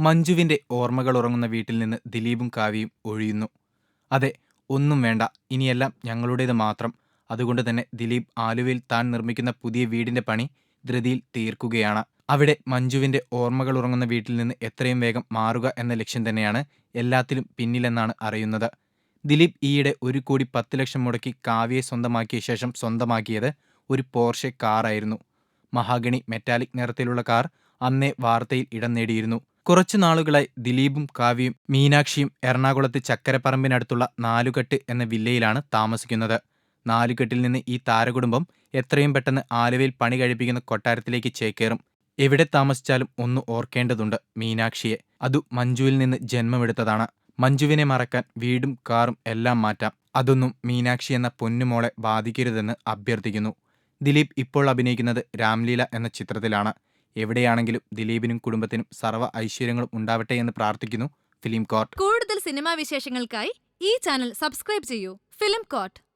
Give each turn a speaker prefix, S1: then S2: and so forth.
S1: മഞ്ജുവിന്റെ ഓർമ്മകൾ ഉറങ്ങുന്ന വീട്ടിൽ നിന്ന് ദിലീപും കാവ്യയും ഒഴിയുന്നു. അതെ ഒന്നും വേണ്ട. ഇനിയെല്ലാം ഞങ്ങളുടേത് മാത്രം. അതുകൊണ്ട് തന്നെ ദിലീപ് ആലുവയിൽ താൻ നിർമ്മിക്കുന്ന പുതിയ വീടിന്റെ പണി ധൃതിയിൽ തീർക്കുകയാണ്. അവിടെ മഞ്ജുവിന്റെ ഓർമ്മകൾ ഉറങ്ങുന്ന വീട്ടിൽ നിന്ന് എത്രയും വേഗം മാറുക എന്ന ലക്ഷ്യം തന്നെയാണ് എല്ലാത്തിലും പിന്നിലെന്നാണ് അറിയുന്നത്. ദിലീപ് ഈയിടെ ഒരു കോടി പത്ത് ലക്ഷം മുടക്കി കാവ്യയെ സ്വന്തമാക്കിയ ശേഷം സ്വന്തമാക്കിയത് ഒരു പോർഷെ കാറായിരുന്നു. മഹാഗണി മെറ്റാലിക് നിറത്തിലുള്ള കാർ അന്നേ വാർത്തയിൽ ഇടം നേടിയിരുന്നു. കുറച്ചു നാളുകളായി ദിലീപും കാവ്യയും മീനാക്ഷിയും എറണാകുളത്ത് ചക്കരപ്പറമ്പിനടുത്തുള്ള നാലുകെട്ട് എന്ന വില്ലയിലാണ് താമസിക്കുന്നത്. നാലുകെട്ടിൽ നിന്ന് ഈ താരകുടുംബം എത്രയും പെട്ടെന്ന് ആലുവയിൽ പണി കഴിപ്പിക്കുന്ന കൊട്ടാരത്തിലേക്ക് ചേക്കേറും. എവിടെ താമസിച്ചാലും ഒന്ന് ഓർക്കേണ്ടതുണ്ട് മീനാക്ഷിയെ. അതു മഞ്ജുവിൽ നിന്ന് ജന്മമെടുത്തതാണ്. മഞ്ജുവിനെ മറക്കാൻ വീടും കാറും എല്ലാം മാറ്റാം. അതൊന്നും മീനാക്ഷി എന്ന പൊന്നുമോളെ ബാധിക്കരുതെന്ന് അഭ്യർത്ഥിക്കുന്നു. ദിലീപ് ഇപ്പോൾ അഭിനയിക്കുന്നത് രാംലീല എന്ന ചിത്രത്തിലാണ്. എവിടെയാണെങ്കിലും ദിലീപിനും കുടുംബത്തിനും സർവ ഐശ്വര്യങ്ങളും ഉണ്ടാവട്ടെ എന്ന് പ്രാർത്ഥിക്കുന്നു ഫിലിം കോർട്ട്.
S2: കൂടുതൽ സിനിമാ വിശേഷങ്ങൾക്കായി ഈ ചാനൽ സബ്സ്ക്രൈബ് ചെയ്യൂ. Film coat